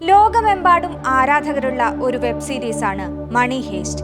ലോകമെമ്പാടും ആരാധകരുള്ള ഒരു വെബ് സീരീസാണ് മണി ഹേസ്റ്റ്.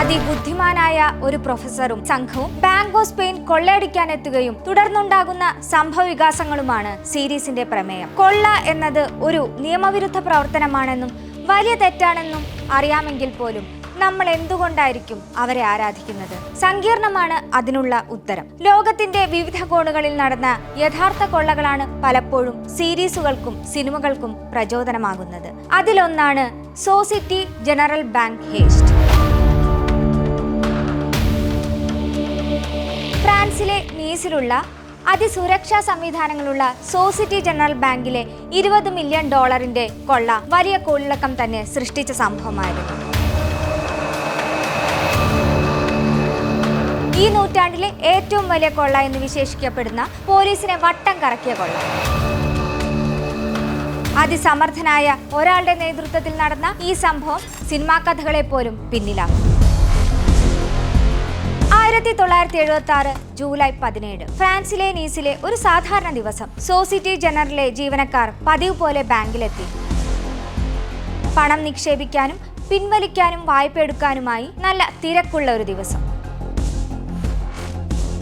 അതിബുദ്ധിമാനായ ഒരു പ്രൊഫസറും സംഘവും ബാങ്ക് ഓഫ് സ്പെയിൻ കൊള്ളയടിക്കാനെത്തുകയും തുടർന്നുണ്ടാകുന്ന സംഭവ വികാസങ്ങളുമാണ് സീരീസിന്റെ പ്രമേയം. കൊള്ള എന്നത് ഒരു നിയമവിരുദ്ധ പ്രവർത്തനമാണെന്നും വലിയ തെറ്റാണെന്നും അറിയാമെങ്കിൽ പോലും നമ്മൾ എന്തുകൊണ്ടായിരിക്കും അവരെ ആരാധിക്കുന്നത്? സങ്കീർണമാണ് അതിനുള്ള ഉത്തരം. ലോകത്തിന്റെ വിവിധ കോണുകളിൽ നടന്ന യഥാർത്ഥ കൊള്ളകളാണ് പലപ്പോഴും സീരീസുകൾക്കും സിനിമകൾക്കും പ്രചോദനമാകുന്നത്. അതിലൊന്നാണ് സോസിറ്റി ജനറൽ ബാങ്ക് ഹേസ്റ്റ്. ഫ്രാൻസിലെ നീസിലുള്ള അതിസുരക്ഷാ സംവിധാനങ്ങളുള്ള സോസിറ്റി ജനറൽ ബാങ്കിലെ ഇരുപത് മില്യൺ ഡോളറിന്റെ കൊള്ള വലിയ കൊള്ളിളക്കം തന്നെ സൃഷ്ടിച്ച സംഭവമായിരുന്നു. ഈ നൂറ്റാണ്ടിലെ ഏറ്റവും വലിയ കൊള്ള എന്ന് വിശേഷിക്കപ്പെടുന്ന പോലീസിനെ വട്ടം കറക്കിയ കൊള്ള. അതിസമർത്ഥനായ ഒരാളുടെ നേതൃത്വത്തിൽ നടന്ന ഈ സംഭവം സിനിമാ കഥകളെ പോലും പിന്നിലാക്കും. ആയിരത്തി തൊള്ളായിരത്തി എഴുപത്തി ആറ് ജൂലൈ പതിനേഴ് ഫ്രാൻസിലെ നീസിലെ ഒരു സാധാരണ ദിവസം സോസിറ്റി ജനറലിലെ ജീവനക്കാർ പതിവ് പോലെ ബാങ്കിലെത്തി. പണം നിക്ഷേപിക്കാനും പിൻവലിക്കാനും വായ്പ എടുക്കാനുമായി നല്ല തിരക്കുള്ള ഒരു ദിവസം.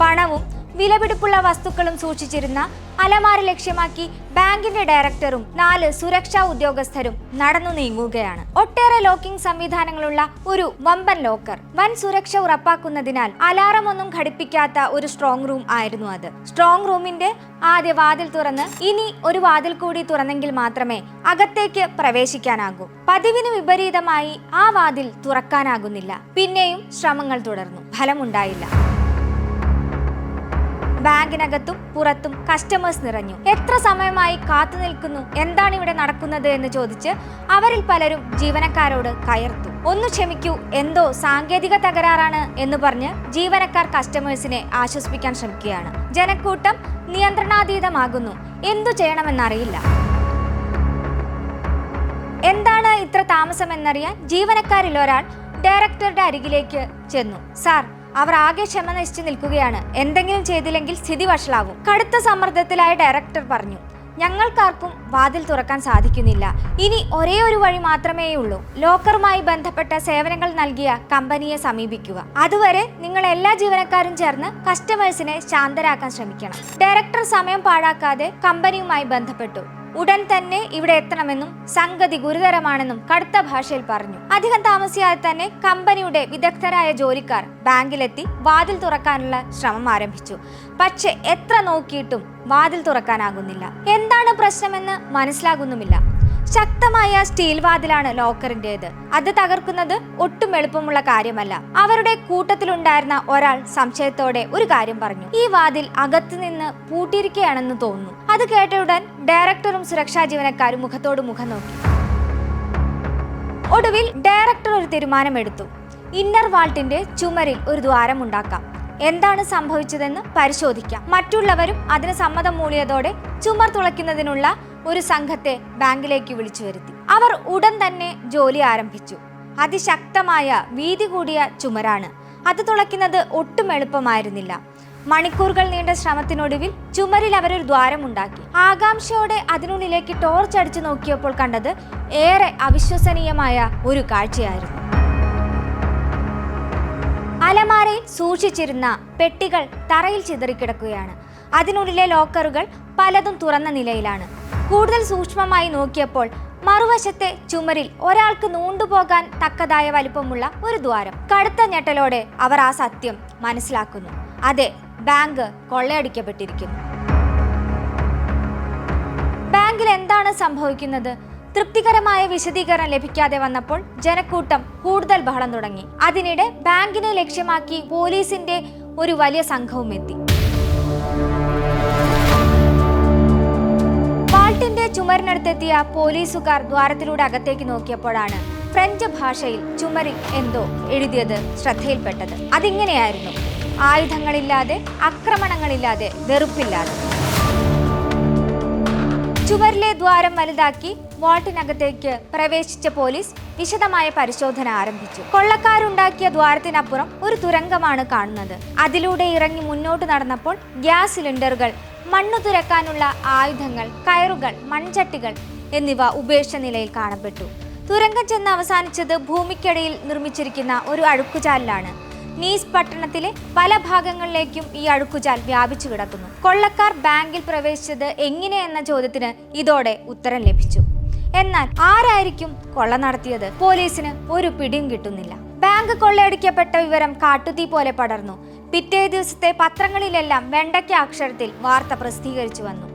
പണവും വിലപിടിപ്പുള്ള വസ്തുക്കളും സൂക്ഷിച്ചിരുന്ന അലമാര ലക്ഷ്യമാക്കി ബാങ്കിന്റെ ഡയറക്ടറും നാല് സുരക്ഷാ ഉദ്യോഗസ്ഥരും നടന്നു നീങ്ങുകയാണ്. ഒട്ടേറെ ലോക്കിംഗ് സംവിധാനങ്ങളുള്ള ഒരു വമ്പൻ ലോക്കർ വൻ സുരക്ഷ ഉറപ്പാക്കുന്നതിനാൽ അലാറം ഒന്നും ഘടിപ്പിക്കാത്ത ഒരു സ്ട്രോങ് റൂം ആയിരുന്നു അത്. സ്ട്രോങ് റൂമിന്റെ ആദ്യ വാതിൽ തുറന്ന് ഇനി ഒരു വാതിൽ കൂടി തുറന്നെങ്കിൽ മാത്രമേ അകത്തേക്ക് പ്രവേശിക്കാനാകൂ. പതിവിന് വിപരീതമായി ആ വാതിൽ തുറക്കാനാകുന്നില്ല. പിന്നെയും ശ്രമങ്ങൾ തുടർന്നു. ഫലമുണ്ടായില്ല. ബാങ്കിനകത്തും പുറത്തും കസ്റ്റമേഴ്സ് നിറഞ്ഞു. എത്ര സമയമായി കാത്തു നിൽക്കുന്നു? എന്താണ് ഇവിടെ നടക്കുന്നത് എന്ന് ചോദിച്ച് അവരിൽ പലരും ജീവനക്കാരോട് കയർത്തു. ഒന്ന് ക്ഷമിക്കൂ എന്തോ സാങ്കേതിക തകരാറാണ് എന്ന് പറഞ്ഞ് ജീവനക്കാർ കസ്റ്റമേഴ്സിനെ ആശ്വസിപ്പിക്കാൻ ശ്രമിക്കുകയാണ്. ജനക്കൂട്ടം നിയന്ത്രണാതീതമാകുന്നു. എന്തു ചെയ്യണമെന്നറിയില്ല. എന്താണ് ഇത്ര താമസമെന്നറിയാൻ ജീവനക്കാരിൽ ഒരാൾ ഡയറക്ടറുടെ അരികിലേക്ക് ചെന്നു. സാർ അവർ ആകെ ക്ഷമ നശിച്ചു നിൽക്കുകയാണ്. എന്തെങ്കിലും ചെയ്തില്ലെങ്കിൽ സ്ഥിതി വഷളാകും. കടുത്ത സമ്മർദ്ദത്തിലായ ഡയറക്ടർ പറഞ്ഞു ഞങ്ങൾക്കാർക്കും വാതിൽ തുറക്കാൻ സാധിക്കുന്നില്ല. ഇനി ഒരേ ഒരു വഴി മാത്രമേയുള്ളൂ. ലോക്കറുമായി ബന്ധപ്പെട്ട സേവനങ്ങൾ നൽകിയ കമ്പനിയെ സമീപിക്കുക. അതുവരെ നിങ്ങൾ എല്ലാ ജീവനക്കാരും ചേർന്ന് കസ്റ്റമേഴ്സിനെ ശാന്തരാക്കാൻ ശ്രമിക്കണം. ഡയറക്ടർ സമയം പാഴാക്കാതെ കമ്പനിയുമായി ബന്ധപ്പെട്ടു. ഉടൻ തന്നെ ഇവിടെ എത്തണമെന്നും സംഗതി ഗുരുതരമാണെന്നും കടുത്ത ഭാഷയിൽ പറഞ്ഞു. അധികം താമസിയാതെ തന്നെ കമ്പനിയുടെ വിദഗ്ധരായ ജോലിക്കാർ ബാങ്കിലെത്തി വാതിൽ തുറക്കാനുള്ള ശ്രമം ആരംഭിച്ചു. പക്ഷെ എത്ര നോക്കിയിട്ടും വാതിൽ തുറക്കാനാകുന്നില്ല. എന്താണ് പ്രശ്നമെന്ന് മനസ്സിലാകുന്നുമില്ല. ശക്തമായ സ്റ്റീൽ വാതിലാണ് ലോക്കറിന്റേത്. അത് തകർക്കുന്നത് ഒട്ടും എളുപ്പമുള്ള കാര്യമല്ല. അവരുടെ കൂട്ടത്തിലുണ്ടായിരുന്ന ഒരാൾ സംശയത്തോടെ ഒരു കാര്യം പറഞ്ഞു. ഈ വാതിൽ അകത്തു നിന്ന് പൂട്ടിയിരിക്കുകയാണെന്ന് തോന്നുന്നു. അത് കേട്ടയുടൻ ഡയറക്ടറും സുരക്ഷാ ജീവനക്കാരും മുഖത്തോട് മുഖം നോക്കി. ഒടുവിൽ ഡയറക്ടർ ഒരു തീരുമാനമെടുത്തു. ഇന്നർ വാൾട്ടിന്റെ ചുമരിൽ ഒരു ദ്വാരം ഉണ്ടാക്കാം. എന്താണ് സംഭവിച്ചതെന്ന് പരിശോധിക്കാം. മറ്റുള്ളവരും അതിന് സമ്മതം മൂളിയതോടെ ചുമർ തുളയ്ക്കുന്നതിനുള്ള ഒരു സംഘത്തെ ബാങ്കിലേക്ക് വിളിച്ചു വരുത്തി. അവർ ഉടൻ തന്നെ ജോലി ആരംഭിച്ചു. അതിശക്തമായ വീതി കൂടിയ ചുമരാണ്. അത് തുളയ്ക്കുന്നത് ഒട്ടും എളുപ്പമായിരുന്നില്ല. മണിക്കൂറുകൾ നീണ്ട ശ്രമത്തിനൊടുവിൽ ചുമരിൽ അവരൊരു ദ്വാരമുണ്ടാക്കി. ആകാംക്ഷയോടെ അതിനുള്ളിലേക്ക് ടോർച്ച് അടിച്ചു നോക്കിയപ്പോൾ കണ്ടത് ഏറെ അവിശ്വസനീയമായ ഒരു കാഴ്ചയായിരുന്നു. അലമാരയിൽ സൂക്ഷിച്ചിരുന്ന പെട്ടികൾ തറയിൽ ചിതറിക്കിടക്കുകയാണ്. അതിനുള്ളിലെ ലോക്കറുകൾ പലതും തുറന്ന നിലയിലാണ്. കൂടുതൽ സൂക്ഷ്മമായി നോക്കിയപ്പോൾ മറുവശത്തെ ചുമരിൽ ഒരാൾക്ക് നൂണ്ടുപോകാൻ തക്കതായ വലിപ്പമുള്ള ഒരു ദ്വാരം. കടുത്ത ഞെട്ടലോടെ അവർ ആ സത്യം മനസ്സിലാക്കുന്നു. അതെ ബാങ്ക് കൊള്ളയടിക്കപ്പെട്ടിരിക്കുന്നു. ബാങ്കിൽ എന്താണ് സംഭവിക്കുന്നത്? തൃപ്തികരമായ വിശദീകരണം ലഭിക്കാതെ വന്നപ്പോൾ ജനക്കൂട്ടം കൂടുതൽ ബഹളം തുടങ്ങി. അതിനിടെ ബാങ്കിനെ ലക്ഷ്യമാക്കി പോലീസിന്റെ ഒരു വലിയ സംഘവും എത്തി വാൾട്ടിന്റെ ചുമരിനടുത്തെത്തിയ പോലീസുകാർ ദ്വാരത്തിലൂടെ അകത്തേക്ക് നോക്കിയപ്പോഴാണ് ഫ്രഞ്ച് ഭാഷയിൽ ചുമരിൽ എന്തോ എഴുതിയത് ശ്രദ്ധയിൽപ്പെട്ടത്. അതിങ്ങനെയായിരുന്നു. ആയുധങ്ങളില്ലാതെ ആക്രമണങ്ങളില്ലാതെ വെറുപ്പില്ലാതെ. ചുമരിലെ ദ്വാരം വലുതാക്കി വാൾട്ടിനകത്തേക്ക് പ്രവേശിച്ച പോലീസ് വിശദമായ പരിശോധന ആരംഭിച്ചു. കൊള്ളക്കാരുണ്ടാക്കിയ ദ്വാരത്തിനപ്പുറം ഒരു തുരങ്കമാണ് കാണുന്നത്. അതിലൂടെ ഇറങ്ങി മുന്നോട്ട് നടന്നപ്പോൾ ഗ്യാസ് സിലിണ്ടറുകൾ മണ്ണു തുരക്കാനുള്ള ആയുധങ്ങൾ കയറുകൾ മൺചട്ടികൾ എന്നിവ ഉപേക്ഷിച്ച നിലയിൽ കാണപ്പെട്ടു. തുരങ്കം ചെന്ന് അവസാനിച്ചത് ഭൂമിക്കടിയിൽ നിർമ്മിച്ചിരിക്കുന്ന ഒരു അഴുക്കുചാലിലാണ്. നീസ് പട്ടണത്തിലെ പല ഭാഗങ്ങളിലേക്കും ഈ അഴുക്കുചാൽ വ്യാപിച്ചു കിടക്കുന്നു. കൊള്ളക്കാർ ബാങ്കിൽ പ്രവേശിച്ചത് എങ്ങനെയെന്ന ചോദ്യത്തിന് ഇതോടെ ഉത്തരം ലഭിച്ചു. എന്നാൽ ആരായിരിക്കും കൊള്ള നടത്തിയത്? പോലീസിന് ഒരു പിടിയും കിട്ടുന്നില്ല. ബാങ്ക് കൊള്ളയടിക്കപ്പെട്ട വിവരം കാട്ടുതീ പോലെ പടർന്നു. പിറ്റേ ദിവസത്തെ പത്രങ്ങളിലെല്ലാം വെണ്ടയ്ക്ക അക്ഷരത്തിൽ വാർത്ത പ്രസിദ്ധീകരിച്ചു വന്നു.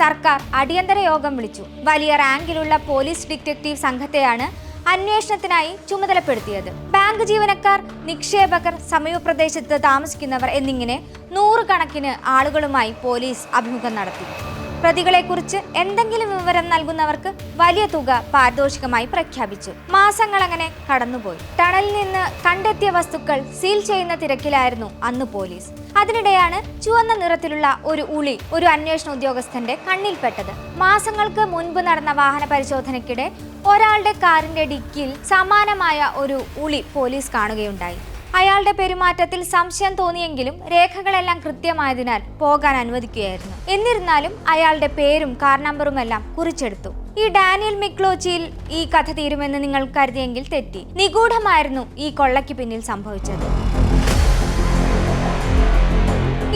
സർക്കാർ അടിയന്തര യോഗം വിളിച്ചു. വലിയ റാങ്കിലുള്ള പോലീസ് ഡിറ്റക്റ്റീവ് സംഘത്തെയാണ് അന്വേഷണത്തിനായി ചുമതലപ്പെടുത്തിയത്. ബാങ്ക് ജീവനക്കാർ നിക്ഷേപകർ സമീപപ്രദേശത്ത് താമസിക്കുന്നവർ എന്നിങ്ങനെ നൂറുകണക്കിന് ആളുകളുമായി പോലീസ് അഭിമുഖം നടത്തി. പ്രതികളെക്കുറിച്ച് എന്തെങ്കിലും വിവരം നൽകുന്നവർക്ക് വലിയ തുക പാരിതോഷികമായി പ്രഖ്യാപിച്ചു. മാസങ്ങൾ അങ്ങനെ കടന്നുപോയി. ടണലിൽ നിന്ന് കണ്ടെത്തിയ വസ്തുക്കൾ സീൽ ചെയ്യുന്ന തിരക്കിലായിരുന്നു അന്ന് പോലീസ്. അതിനിടെയാണ് ചുവന്ന നിറത്തിലുള്ള ഒരു ഉളി ഒരു അന്വേഷണ ഉദ്യോഗസ്ഥന്റെ കണ്ണിൽപ്പെട്ടത്. മാസങ്ങൾക്ക് മുൻപ് നടന്ന വാഹന പരിശോധനയ്ക്കിടെ ഒരാളുടെ കാറിന്റെ ഡിക്കിൽ സമാനമായ ഒരു ഉളി പോലീസ് കാണുകയുണ്ടായി. അയാളുടെ പെരുമാറ്റത്തിൽ സംശയം തോന്നിയെങ്കിലും രേഖകളെല്ലാം കൃത്യമായതിനാൽ പോകാൻ അനുവദിക്കുകയായിരുന്നു. എന്നിരുന്നാലും അയാളുടെ പേരും കാർ നമ്പറുമെല്ലാം കുറിച്ചെടുത്തു. ഈ ഡാനിയൽ മിക്ലോച്ചിയിൽ ഈ കഥ തീരുമെന്ന് നിങ്ങൾ കരുതിയെങ്കിൽ തെറ്റി. നിഗൂഢമായിരുന്നു ഈ കൊള്ളയ്ക്ക് പിന്നിൽ സംഭവിച്ചത്.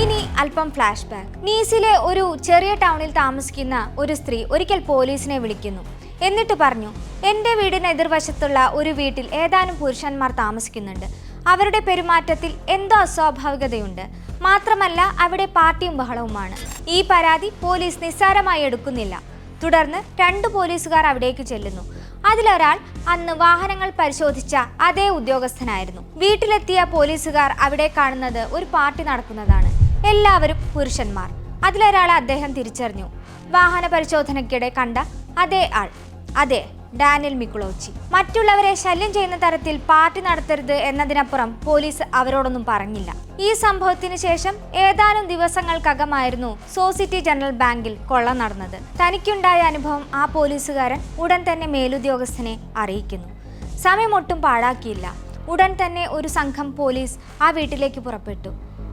ഇനി അല്പം ഫ്ലാഷ് ബാക്ക് നീസിലെ ഒരു ചെറിയ ടൗണിൽ താമസിക്കുന്ന ഒരു സ്ത്രീ ഒരിക്കൽ പോലീസിനെ വിളിക്കുന്നു. എന്നിട്ട് പറഞ്ഞു എന്റെ വീടിന് എതിർവശത്തുള്ള ഒരു വീട്ടിൽ ഏതാനും പുരുഷന്മാർ താമസിക്കുന്നുണ്ട്. അവരുടെ പെരുമാറ്റത്തിൽ എന്തോ അസ്വാഭാവികതയുണ്ട്. മാത്രമല്ല അവിടെ പാർട്ടിയും ബഹളവുമാണ്. ഈ പരാതി പോലീസ് നിസ്സാരമായി എടുക്കുന്നില്ല. തുടർന്ന് രണ്ട് പോലീസുകാർ അവിടേക്ക് ചെല്ലുന്നു. അതിലൊരാൾ അന്ന് വാഹനങ്ങൾ പരിശോധിച്ച അതേ ഉദ്യോഗസ്ഥനായിരുന്നു. വീട്ടിലെത്തിയ പോലീസുകാർ അവിടെ കാണുന്നത് ഒരു പാർട്ടി നടക്കുന്നതാണ്. എല്ലാവരും പുരുഷന്മാർ. അതിലൊരാളെ അദ്ദേഹം തിരിച്ചറിഞ്ഞു. വാഹന പരിശോധനയ്ക്കിടെ കണ്ട അതേ ആൾ. അതെ ഡാനിയൽ മിക്കുളോച്ചി. മറ്റുള്ളവരെ ശല്യം ചെയ്യുന്ന തരത്തിൽ പാർട്ടി നടത്തരുത് എന്നതിനപ്പുറം പോലീസ് അവരോടൊന്നും പറഞ്ഞില്ല. ഈ സംഭവത്തിന് ശേഷം ഏതാനും ദിവസങ്ങൾക്കകമായിരുന്നു സോസിറ്റി ജനറൽ ബാങ്കിൽ കൊള്ള നടന്നത്. തനിക്കുണ്ടായ അനുഭവം ആ പോലീസുകാരൻ ഉടൻ തന്നെ മേലുദ്യോഗസ്ഥനെ അറിയിക്കുന്നു. സമയം ഒട്ടും പാഴാക്കിയില്ല. ഉടൻ തന്നെ ഒരു സംഘം പോലീസ് ആ വീട്ടിലേക്ക് പുറപ്പെട്ടു.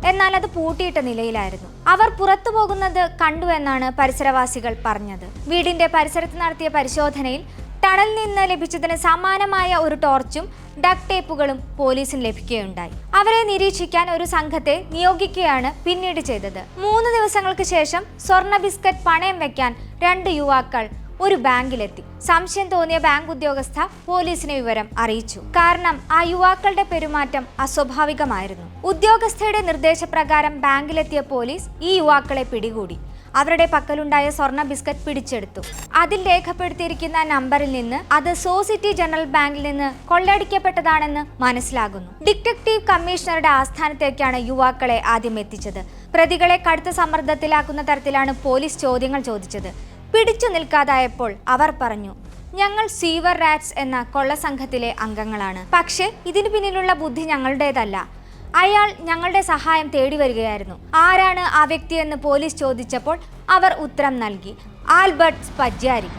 എന്നാൽ അത് പൂട്ടിയിട്ട നിലയിലായിരുന്നു. അവർ പുറത്തു പോകുന്നത് കണ്ടു എന്നാണ് പരിസരവാസികൾ പറഞ്ഞത്. വീടിന്റെ പരിസരത്ത് നടത്തിയ പരിശോധനയിൽ ടണലിൽ നിന്ന് ലഭിച്ചതിന് സമാനമായ ഒരു ടോർച്ചും ഡക് ടേപ്പുകളും പോലീസിന് ലഭിക്കുകയുണ്ടായി. അവരെ നിരീക്ഷിക്കാൻ ഒരു സംഘത്തെ നിയോഗിക്കുകയാണ് പിന്നീട് ചെയ്തത്. മൂന്ന് ദിവസങ്ങൾക്ക് ശേഷം സ്വർണ ബിസ്ക്കറ്റ് പണയം വെക്കാൻ രണ്ട് യുവാക്കൾ ഒരു ബാങ്കിലെത്തി. സംശയം തോന്നിയ ബാങ്ക് ഉദ്യോഗസ്ഥ പോലീസിനെ വിവരം അറിയിച്ചു. കാരണം ആ യുവാക്കളുടെ പെരുമാറ്റം അസ്വാഭാവികമായിരുന്നു. ഉദ്യോഗസ്ഥയുടെ നിർദ്ദേശപ്രകാരം ബാങ്കിലെത്തിയ പോലീസ് ഈ യുവാക്കളെ പിടികൂടി. അവരുടെ പക്കലുണ്ടായ സ്വർണ ബിസ്ക്കറ്റ് പിടിച്ചെടുത്തു. അതിൽ രേഖപ്പെടുത്തിയിരിക്കുന്ന നമ്പറിൽ നിന്ന് അത് സോസിറ്റി ജനറൽ ബാങ്കിൽ നിന്ന് കൊള്ളടിക്കപ്പെട്ടതാണെന്ന് മനസ്സിലാകുന്നു. ഡിറ്റക്റ്റീവ് കമ്മീഷണറുടെ ആസ്ഥാനത്തേക്കാണ് യുവാക്കളെ ആദ്യം എത്തിച്ചത്. പ്രതികളെ കടുത്ത സമ്മർദ്ദത്തിലാക്കുന്ന തരത്തിലാണ് പോലീസ് ചോദ്യങ്ങൾ ചോദിച്ചത്. പിടിച്ചു നിൽക്കാതായപ്പോൾ അവർ പറഞ്ഞു ഞങ്ങൾ സീവർ റാറ്റ്സ് എന്ന കൊള്ള സംഘത്തിലെ അംഗങ്ങളാണ്. പക്ഷേ ഇതിനു പിന്നിലുള്ള ബുദ്ധി ഞങ്ങളുടേതല്ല. അയാൾ ഞങ്ങളുടെ സഹായം തേടി വരികയായിരുന്നു. ആരാണ് ആ വ്യക്തിയെന്ന് പോലീസ് ചോദിച്ചപ്പോൾ അവർ ഉത്തരം നൽകി. ആൽബർട്ട് സ്പജ്ജാരി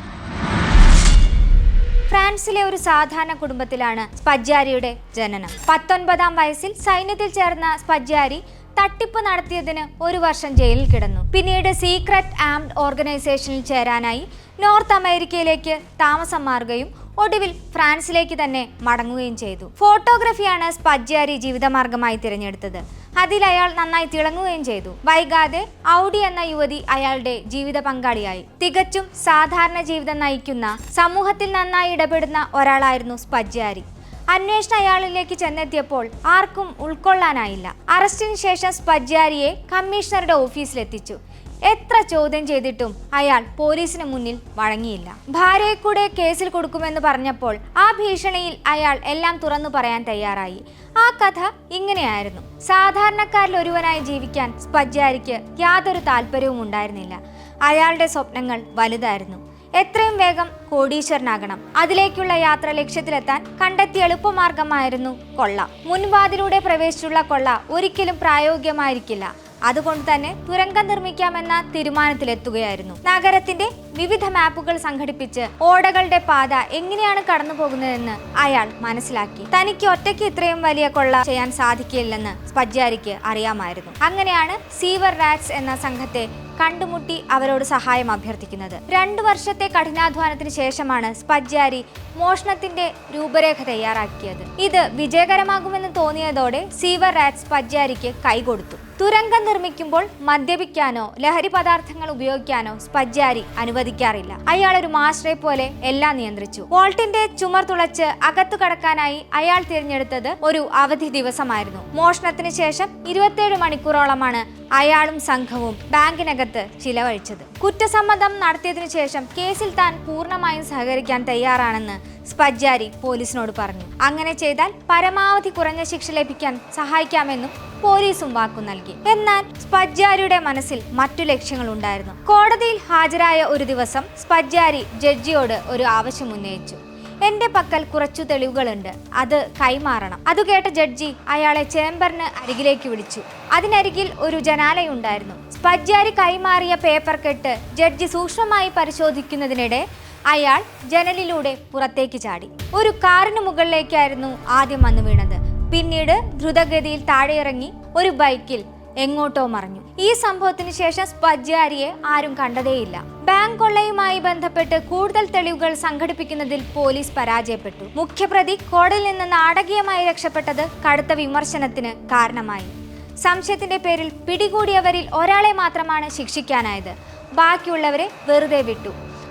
ഫ്രാൻസിലെ ഒരു സാധാരണ കുടുംബത്തിലാണ് സ്പജ്ജാരിയുടെ ജനനം. പത്തൊൻപതാം വയസ്സിൽ സൈന്യത്തിൽ ചേർന്ന സ്പജ്ജാരി തട്ടിപ്പ് നടത്തിയതിന് ഒരു വർഷം ജയിലിൽ കിടന്നു. പിന്നീട് സീക്രട്ട് ആംഡ് ഓർഗനൈസേഷനിൽ ചേരാനായി നോർത്ത് അമേരിക്കയിലേക്ക് താമസം മാറുകയും ഒടുവിൽ ഫ്രാൻസിലേക്ക് തന്നെ മടങ്ങുകയും ചെയ്തു. ഫോട്ടോഗ്രഫിയാണ് സ്പജ്ജാരി ജീവിതമാർഗമായി തിരഞ്ഞെടുത്തത്. അതിൽ അയാൾ നന്നായി തിളങ്ങുകയും ചെയ്തു. വൈകാതെ ഔഡി എന്ന യുവതി അയാളുടെ ജീവിത പങ്കാളിയായി. തികച്ചും സാധാരണ ജീവിതം നയിക്കുന്ന സമൂഹത്തിൽ നന്നായി ഇടപെടുന്ന ഒരാളായിരുന്നു സ്പജ്ജാരി അന്വേഷണം അയാളിലേക്ക് ചെന്നെത്തിയപ്പോൾ ആർക്കും ഉൾക്കൊള്ളാനായില്ല. അറസ്റ്റിന് ശേഷം സ്പജ്ജാരിയെ കമ്മീഷണറുടെ ഓഫീസിലെത്തിച്ചു. എത്ര ചോദ്യം ചെയ്തിട്ടും അയാൾ പോലീസിന് മുന്നിൽ വഴങ്ങിയില്ല. ഭാര്യയെ കൂടെ കേസിൽ കൊടുക്കുമെന്ന് പറഞ്ഞപ്പോൾ ആ ഭീഷണിയിൽ അയാൾ എല്ലാം തുറന്നു പറയാൻ തയ്യാറായി. ആ കഥ ഇങ്ങനെയായിരുന്നു. സാധാരണക്കാരിൽ ഒരുവനായി ജീവിക്കാൻ സ്പജ്ജാരിക്ക് യാതൊരു താല്പര്യവും ഉണ്ടായിരുന്നില്ല. അയാളുടെ സ്വപ്നങ്ങൾ വലുതായിരുന്നു. എത്രയും വേഗം കോടീശ്വരനാകണം. അതിലേക്കുള്ള യാത്ര ലക്ഷ്യത്തിലെത്താൻ കണ്ടെത്തിയ എളുപ്പമാർഗമായിരുന്നു കൊള്ള. മുൻവാതിലൂടെ പ്രവേശിച്ചുള്ള കൊള്ള ഒരിക്കലും പ്രായോഗികമായിരിക്കില്ല. അതുകൊണ്ട് തന്നെ തുരങ്കം നിർമ്മിക്കാമെന്ന തീരുമാനത്തിലെത്തുകയായിരുന്നു. നഗരത്തിന്റെ വിവിധ മാപ്പുകൾ സംഘടിപ്പിച്ച് ഓടകളുടെ പാത എങ്ങനെയാണ് കടന്നു പോകുന്നതെന്ന് അയാൾ മനസ്സിലാക്കി. തനിക്ക് ഒറ്റയ്ക്ക് ഇത്രയും വലിയ കൊള്ള ചെയ്യാൻ സാധിക്കില്ലെന്ന് സ്പജ്ജാരിക്ക് അറിയാമായിരുന്നു. അങ്ങനെയാണ് സീവർ റാറ്റ്സ് എന്ന സംഘത്തെ കണ്ടുമുട്ടി അവരോട് സഹായം അഭ്യർത്ഥിക്കുന്നത്. രണ്ടു വർഷത്തെ കഠിനാധ്വാനത്തിന് ശേഷമാണ് സ്പജ്ജാരി മോഷണത്തിന്റെ രൂപരേഖ തയ്യാറാക്കിയത്. ഇത് വിജയകരമാകുമെന്ന് തോന്നിയതോടെ സീവർ റാറ്റ്സ് സ്പജ്ജാരിക്ക് കൈകൊടുത്തു. തുരങ്കം നിർമ്മിക്കുമ്പോൾ മദ്യപിക്കാനോ ലഹരി പദാർത്ഥങ്ങൾ ഉപയോഗിക്കാനോ സ്പജ്ജാരി അനുവദിക്കാറില്ല. അയാൾ ഒരു മാസ്റ്ററെ പോലെ എല്ലാം നിയന്ത്രിച്ചു. വോൾട്ടിന്റെ ചുമർ തുളച്ച് അകത്തു കടക്കാനായി അയാൾ തിരഞ്ഞെടുത്തത് ഒരു അവധി ദിവസമായിരുന്നു. മോഷണത്തിന് ശേഷം ഇരുപത്തിയേഴ് മണിക്കൂറോളമാണ് അയാളും സംഘവും ബാങ്കിനകത്ത് ചിലവഴിച്ചത്. കുറ്റസമ്മതം നടത്തിയതിനു ശേഷം കേസിൽ താൻ പൂർണമായും സഹകരിക്കാൻ തയ്യാറാണെന്ന് സ്പജ്ജാരി പോലീസിനോട് പറഞ്ഞു. അങ്ങനെ ചെയ്താൽ പരമാവധി കുറഞ്ഞ ശിക്ഷ ലഭിക്കാൻ സഹായിക്കാമെന്നും പോലീസും വാക്കു നൽകി. എന്നാൽ സ്പജ്ജാരിയുടെ മനസ്സിൽ മറ്റു ലക്ഷ്യങ്ങൾ ഉണ്ടായിരുന്നു കോടതിയിൽ ഹാജരായ ഒരു ദിവസം സ്പജ്ജാരി ജഡ്ജിയോട് ഒരു ആവശ്യം ഉന്നയിച്ചു. എന്റെ പക്കൽ കുറച്ചു തെളിവുകളുണ്ട്. അത് കൈമാറണം. അത് കേട്ട ജഡ്ജി അയാളെ ചേംബറിന് അരികിലേക്ക് വിളിച്ചു. അതിനരികിൽ ഒരു ജനാലയുണ്ടായിരുന്നു. സ്പജ്ജാരി കൈമാറിയ പേപ്പർ കെട്ട് ജഡ്ജി സൂക്ഷ്മമായി പരിശോധിക്കുന്നതിനിടെ അയാൾ ജനലിലൂടെ പുറത്തേക്ക് ചാടി. ഒരു കാറിന് മുകളിലേക്കായിരുന്നു ആദ്യം വന്നു വീണത്. പിന്നീട് ദ്രുതഗതിയിൽ താഴെയിറങ്ങി ഒരു ബൈക്കിൽ എങ്ങോട്ടോ മറിഞ്ഞു. ഈ സംഭവത്തിന് ശേഷം സ്പജ്ജാരിയെ ആരും കണ്ടതേയില്ല. ബാങ്ക് കൊള്ളയുമായി ബന്ധപ്പെട്ട് കൂടുതൽ തെളിവുകൾ സംഘടിപ്പിക്കുന്നതിൽ പോലീസ് പരാജയപ്പെട്ടു. മുഖ്യപ്രതി കോടതിയിൽ നിന്ന് നാടകീയമായി രക്ഷപ്പെട്ടത് കടുത്ത വിമർശനത്തിന് കാരണമായി. സംശയത്തിന്റെ പേരിൽ പിടികൂടിയവരിൽ ഒരാളെ മാത്രമാണ് ശിക്ഷിക്കാനായത്. ബാക്കിയുള്ളവരെ വെറുതെ വിട്ടു.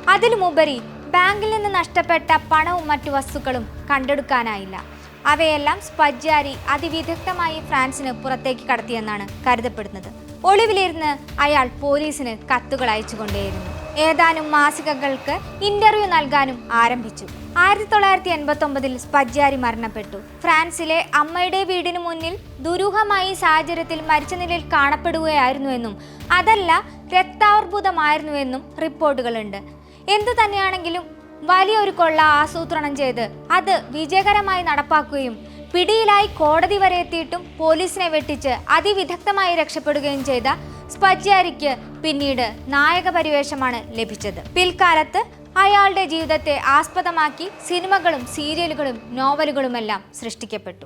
അതിലുമുപരി ബാങ്കിൽ നിന്ന് നഷ്ടപ്പെട്ട പണവും മറ്റു വസ്തുക്കളും കണ്ടെടുക്കാനായില്ല. അവയെല്ലാം സ്പജ്ജാരി അതിവിദഗ്ധമായി ഫ്രാൻസിന് പുറത്തേക്ക് കടത്തിയെന്നാണ് കരുതപ്പെടുന്നത്. ഒളിവിലിരുന്ന് അയാൾ പോലീസിന് കത്തുകൾ അയച്ചുകൊണ്ടേയിരുന്നു. ഏതാനും മാസികകൾക്ക് ഇന്റർവ്യൂ നൽകാനും ആരംഭിച്ചു. ആയിരത്തി തൊള്ളായിരത്തി എൺപത്തി ഒമ്പതിൽ സ്പജ്ജാരി മരണപ്പെട്ടു. ഫ്രാൻസിലെ അമ്മയുടെ വീടിന് മുന്നിൽ ദുരൂഹമായി സാഹചര്യത്തിൽ മരിച്ച നിലയിൽ കാണപ്പെടുകയായിരുന്നുവെന്നും അതല്ല രക്താർബുദമായിരുന്നുവെന്നും റിപ്പോർട്ടുകളുണ്ട്. എന്തു തന്നെയാണെങ്കിലും വലിയൊരു കൊള്ള ആസൂത്രണം ചെയ്ത് അത് വിജയകരമായി നടപ്പാക്കുകയും പിടിയിലായി കോടതി വരെ എത്തിയിട്ടും പോലീസിനെ വെട്ടിച്ച് അതിവിദഗ്ധമായി രക്ഷപ്പെടുകയും ചെയ്ത സ്പജ്യാരിക്ക് പിന്നീട് നായക പരിവേഷമാണ് ലഭിച്ചത്. പിൽക്കാലത്ത് അയാളുടെ ജീവിതത്തെ ആസ്പദമാക്കി സിനിമകളും സീരിയലുകളും നോവലുകളുമെല്ലാം സൃഷ്ടിക്കപ്പെട്ടു.